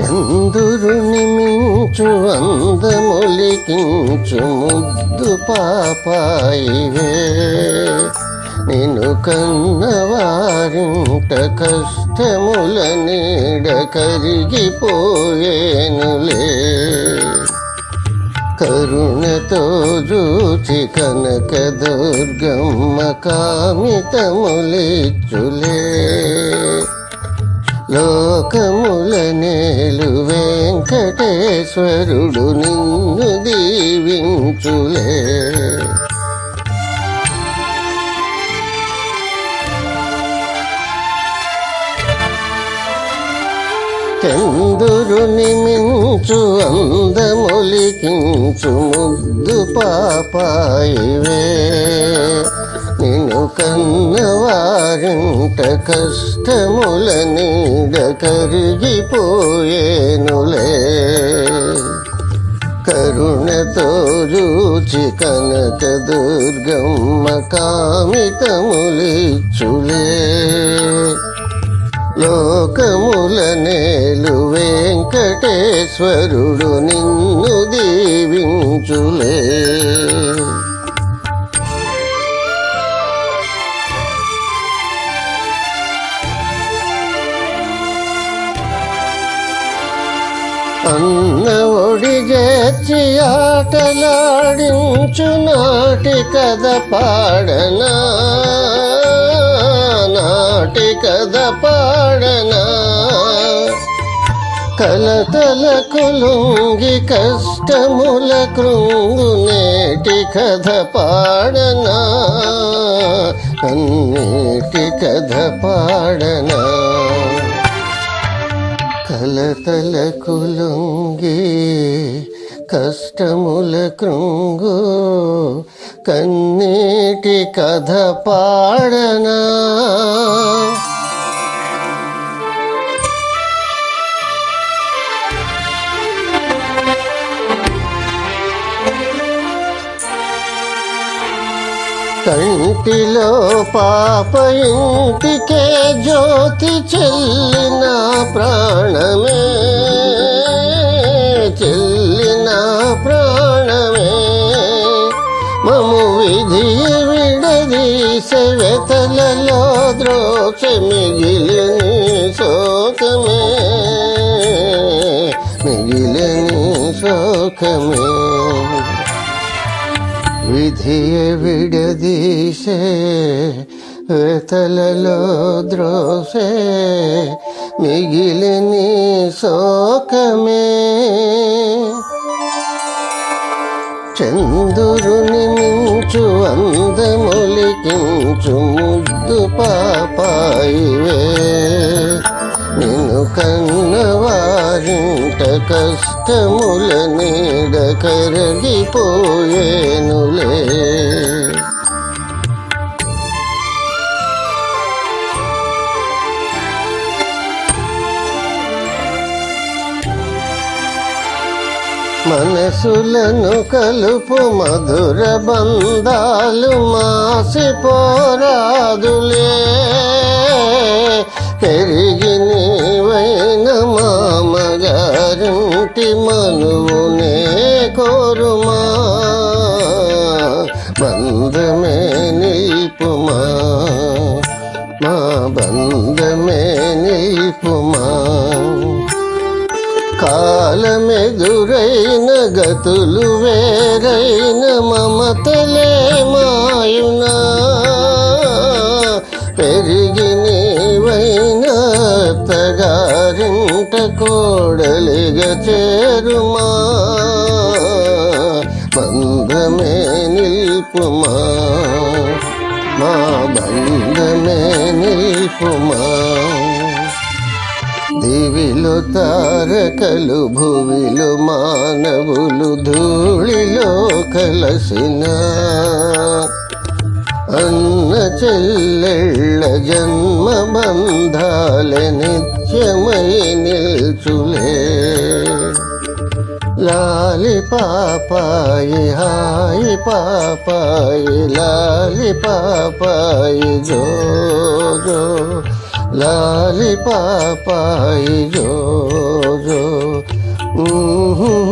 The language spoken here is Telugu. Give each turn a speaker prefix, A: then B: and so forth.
A: చందురుని మించు అందములికించు ముద్దు పాపాయివే. నిన్ను కన్నవారింట కష్టముల నీడ కరిగిపోయేనులే. కరుణతో జూచి కనక దుర్గమ్మ కామితములిచ్చులే. లోకముల నేలు వెంకటేశ్వరుడు నిన్ను దీవించులే. చందురుని మించు అందములికించు ముద్దు పాపాయివే. నిన్ను కన్నవారింట కష్టముల నీడ కరిగిపోయేనులే. కరుణతో చూచి కనక దుర్గమ్మ కామితములిచ్చులే. లోకముల నేలు వెంకటేశ్వరుడు నిన్ను దీవించులే. అన్న ఒడి చేర్చి ఆటలాడించు నాటి కథ పాడనా? నాటి కథ పాడనా? కలతల కులుంగి కష్టముల కృంగు నేటి కథ పాడనా? అన్నిటి కథ పాడనా? కలతల కులుంగి కష్టముల కృంగు కన్నీటి కథ పాడనా? కంటిలో పాప ఇంటికే జ్యోతి చెల్లిన ప్రాణమే. చెల్లిన ప్రాణమే. మము విధి విడదీసే వెతలలో ద్రోక్ష మిగిలిని శోకమే. మిగిలిని శోకమే. విధియ విడదీసే వెతలలో ద్రోసే మిగిలిని శోకమే. చందురుని మించు అందములికించు ముద్దు పాపాయివే. నిన్ను కన్నవ కన్నవారింట కష్టముల నీడ కరగిపోయేనులే. మనసులను కలుపు మధుర బంధాలు మాసిపోరాదులే తెరి మనువునే కోరుమా? బంధమే నిల్పుమా మా బంధమే నిల్పుమా కాలమెదురైన గతులు వేరైన మమతలే మాయునా? చేరుమా? బంధమే నిల్పుమా? మా బంధమే నిల్పుమా? దివిలో తారకలు భువిలు మానవులు ధూళిలో కలసిన అన్న చెల్లెళ్ళ జన్మ బంధాల నిత్యమై నిల్చులే. Lali papai, hai papai, lali papai, jo jo, lali papai, jo jo, mm -hmm.